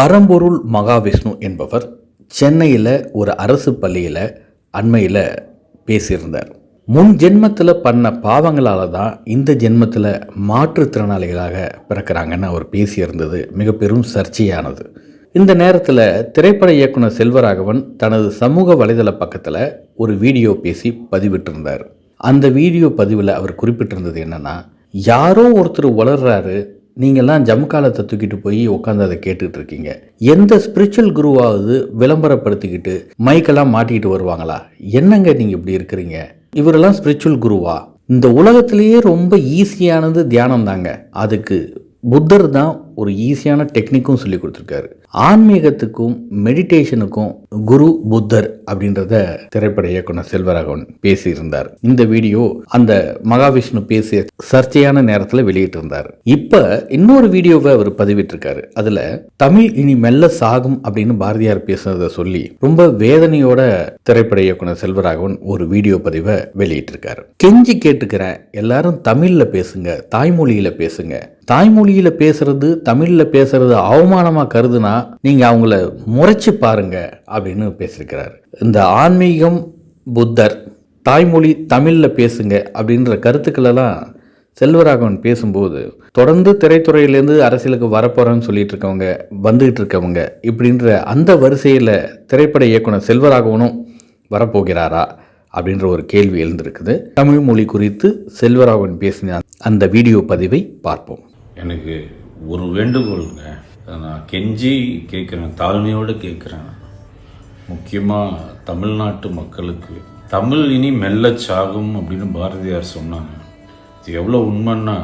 பரம்பொருள் மகாவிஷ்ணு என்பவர் சென்னையில் ஒரு அரசு பள்ளியில் அண்மையில் பேசியிருந்தார். முன் ஜென்மத்தில் பண்ண பாவங்களால தான் இந்த ஜென்மத்தில் மாற்றுத்திறனாளிகளாக பிறக்கிறாங்கன்னு அவர் பேசியிருந்தது. மிக பெரும் சர்ச்சையானது. இந்த நேரத்தில் திரைப்பட இயக்குனர் செல்வராகவன் தனது சமூக வலைதள பக்கத்தில் ஒரு வீடியோ பேசி பதிவிட்டிருந்தார். அந்த வீடியோ பதிவில் அவர் குறிப்பிட்டிருந்தது என்னென்னா யாரோ ஒருத்தர் வளர்றாரு நீங்கள்லாம் ஜம்காலத்தை தூக்கிட்டு போய் உட்காந்து அதை கேட்டுக்கிட்டு இருக்கீங்க. எந்த ஸ்பிரிச்சுவல் குருவாவது விளம்பரப்படுத்திக்கிட்டு மைக்கெல்லாம் மாட்டிக்கிட்டு வருவாங்களா? என்னங்க நீங்கள் இப்படி இருக்கிறீங்க? இவரெல்லாம் ஸ்பிரிச்சுவல் குருவா? இந்த உலகத்திலேயே ரொம்ப ஈஸியானது தியானம் தாங்க அதுக்கு புத்தர் தான் ஒரு ஈஸியான டெக்னிக்கும் சொல்லி கொடுத்துருக்காரு. ஆன்மீகத்துக்கும் மெடிடேஷனுக்கும் குரு புத்தர் அப்படின்றத திரைப்பட இயக்குனர் செல்வராகவன் பேசியிருந்தார். இந்த வீடியோ அந்த மகாவிஷ்ணு பேசிய சர்ச்சையான நேரத்தில் வெளியிட்டிருந்தார். இப்போ இன்னொரு வீடியோவை அவர் பதிவிட்டிருக்காரு. அதில் தமிழ் இனி மெல்ல சாகும் அப்படின்னு பாரதியார் பேசுனதை சொல்லி ரொம்ப வேதனையோட திரைப்பட இயக்குனர் செல்வராகவன் ஒரு வீடியோ பதிவை வெளியிட்டிருக்காரு. கெஞ்சி கேட்டுக்கிறேன் எல்லாரும் தமிழ்ல பேசுங்க தாய்மொழியில பேசுங்க. தாய்மொழியில பேசுறது தமிழ்ல பேசுறது அவமானமா கருதுனா நீங்கள் அவங்கள முறைச்சு பாருங்க அப்படின்னு பேசியிருக்கிறார். இந்த ஆன்மீகம் புத்தர் தாய்மொழி தமிழில் பேசுங்க அப்படின்ற கருத்துக்களெல்லாம் செல்வராகவன் பேசும்போது தொடர்ந்து திரைத்துறையிலேருந்து அரசியலுக்கு வரப்போகிறோன்னு சொல்லிட்டு இருக்கவங்க வந்துகிட்டு இருக்கவங்க இப்படின்ற அந்த வரிசையில் திரைப்பட இயக்குனர் செல்வராகவனும் வரப்போகிறாரா அப்படின்ற ஒரு கேள்வி எழுந்திருக்குது. தமிழ் மொழி குறித்து செல்வராகவன் பேசின அந்த வீடியோ பதிவை பார்ப்போம். எனக்கு ஒரு வேண்டுகோளுங்க. நான் கெஞ்சி கேட்குறேன் தாழ்மையோடு கேட்குறேன். முக்கியமாக தமிழ்நாட்டு மக்களுக்கு தமிழ் இனி மெல்ல சாகும் அப்படின்னு பாரதியார் சொன்னாங்க. இது எவ்வளோ உண்மைன்னா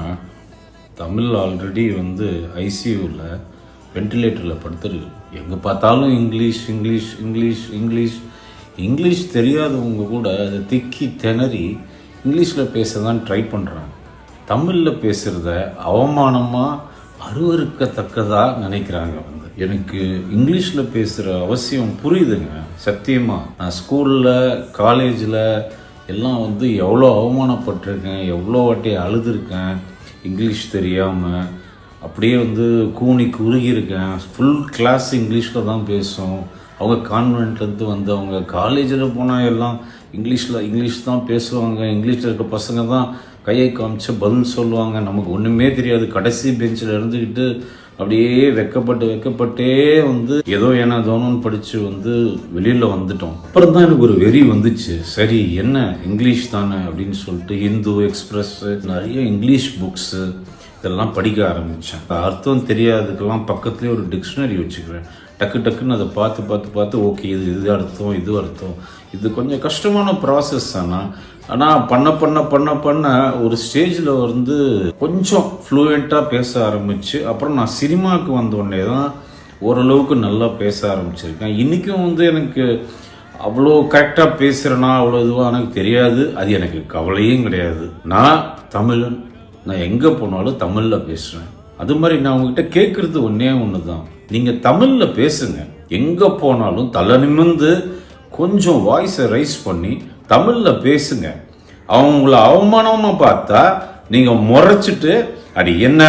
தமிழ் ஆல்ரெடி வந்து ஐசியூவில் வென்டிலேட்டரில் படுத்துருக்கு எங்கே பார்த்தாலும் English English English English. English தெரியாதவங்க கூட அதை திக்கி திணறி இங்கிலீஷில் பேச தான் ட்ரை பண்ணுறாங்க தமிழில் பேசுகிறத அவமானமாக அருவருக்கத்தக்கதாக நினைக்கிறாங்க வந்து. எனக்கு இங்கிலீஷில் பேசுகிற அவசியம் புரியுதுங்க. சத்தியமாக நான் ஸ்கூலில் காலேஜில் எல்லாம் வந்து எவ்வளோ அவமானப்பட்டிருக்கேன் எவ்வளோ வாட்டி அழுதுருக்கேன் இங்கிலீஷ் தெரியாமல் அப்படியே வந்து கூணி குறுகியிருக்கேன். ஃபுல் கிளாஸ் இங்கிலீஷில் தான் பேசும். அவங்க கான்வென்ட்லேருந்து வந்து அவங்க காலேஜில் போனால் எல்லாம் இங்கிலீஷில் இங்கிலீஷ் தான் பேசுவாங்க. இங்கிலீஷில் இருக்க பசங்க தான் கையை காமிச்சு பதில் சொல்லுவாங்க. நமக்கு ஒன்றுமே தெரியாது. கடைசி பெஞ்சில் இருந்துக்கிட்டு அப்படியே வெக்கப்பட்டு வெக்கப்பட்டே வந்து ஏதோ ஏன்னா தோணுன்னு படித்து வந்து வெளியில் வந்துட்டோம். அப்புறம் தான் எனக்கு ஒரு வெறி வந்துச்சு. சரி என்ன? இங்கிலீஷ் தானே அப்படின்னு சொல்லிட்டு ஹிந்து எக்ஸ்பிரஸ் நிறைய இங்கிலீஷ் புக்ஸு இதெல்லாம் படிக்க ஆரம்பித்தேன் அர்த்தம் தெரியாததுக்கெல்லாம் பக்கத்துலேயே ஒரு டிக்ஷனரி வச்சுக்கிறேன். டக்கு டக்குன்னு அதை பார்த்து பார்த்து பார்த்து ஓகே இது இது அர்த்தம் இது அர்த்தம். இது கொஞ்சம் கஷ்டமான ப்ராசஸ் ஆனால் ஆனால் பண்ண பண்ண பண்ண பண்ண ஒரு ஸ்டேஜில் வந்து கொஞ்சம் ஃப்ளூயண்ட்டாக பேச ஆரம்பிச்சு அப்புறம் நான் சினிமாவுக்கு வந்த உடனே தான் ஓரளவுக்கு நல்லா பேச ஆரம்பிச்சிருக்கேன். இன்றைக்கும் வந்து எனக்கு அவ்வளோ கரெக்டாக பேசுகிறேன்னா அவ்வளோ இதுவாக எனக்கு தெரியாது. அது எனக்கு கவலையும் கிடையாது. நான் தமிழன். நான் எங்கே போனாலும் தமிழில் பேசுகிறேன் அது மாதிரி நான் உங்ககிட்ட கேட்குறது ஒன்றே ஒன்று தான் நீங்கள் தமிழில் பேசுங்க. எங்கே போனாலும் தலை நிமிர்ந்து கொஞ்சம் வாய்ஸை ரைஸ் பண்ணி தமிழில் பேசுங்க. அவங்கள அவமானமாக பார்த்தா நீங்கள் முறைச்சிட்டு அடி என்ன?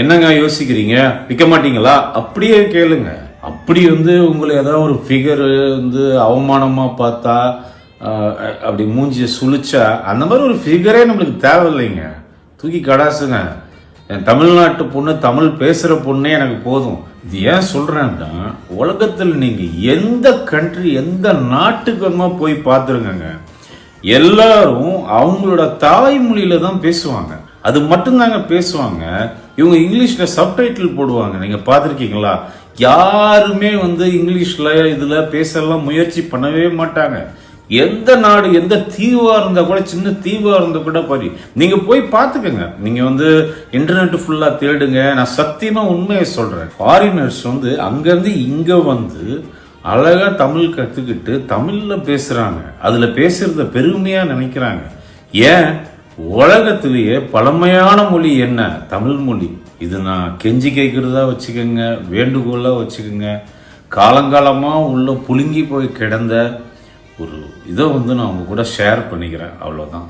என்னங்க யோசிக்கிறீங்க? விற்க மாட்டீங்களா? அப்படியே கேளுங்க. அப்படி வந்து உங்களை ஏதாவது ஒரு ஃபிகர் வந்து அவமானமாக பார்த்தா அப்படி மூஞ்சியை சுழிச்சா அந்த மாதிரி ஒரு ஃபிகரே நம்மளுக்கு தேவையில்லைங்க. தூக்கி கடாசுங்க. என் தமிழ்நாட்டு பொண்ணு தமிழ் பேசுகிற பொண்ணே எனக்கு போதும். இது ஏன் சொல்கிறேன்னா உலகத்தில் நீங்கள் எந்த கண்ட்ரி எந்த நாட்டுக்கு வேணுமா போய் பார்த்துருங்கங்க எல்லாரும் அவங்களோட தாய்மொழியில தான் பேசுவாங்க. அது மட்டும்தாங்க பேசுவாங்க. இவங்க இங்கிலீஷில் சப்டைட்டில் போடுவாங்க. நீங்கள் பார்த்துருக்கீங்களா? யாருமே வந்து இங்கிலீஷில் இதில் பேசலாம் முயற்சி பண்ணவே மாட்டாங்க. எந்த நாடு எந்த தீவாக இருந்தால் கூட சின்ன தீவாக இருந்தால் கூட பாரு நீங்கள் போய் பார்த்துக்கோங்க. நீங்கள் வந்து இன்டர்நெட் ஃபுல்லாக தேடுங்க. நான் சத்தியமாக உண்மையை சொல்கிறேன் ஃபாரினர்ஸ் வந்து அங்கேருந்து இங்கே வந்து அழகாக தமிழ் கற்றுக்கிட்டு தமிழில் பேசுகிறாங்க அதில் பேசுகிறத பெருமையாக நினைக்கிறாங்க. ஏன்? உலகத்திலேயே பழமையான மொழி என்ன? தமிழ் மொழி. இது நான் கெஞ்சி கேட்குறதா வச்சுக்கோங்க. வேண்டுகோளாக வச்சுக்கோங்க. காலங்காலமாக உள்ள புழுங்கி போய் கிடந்த இதை வந்து நான் உங்கள் கூட ஷேர் பண்ணிக்கிறேன். அவ்வளோதான்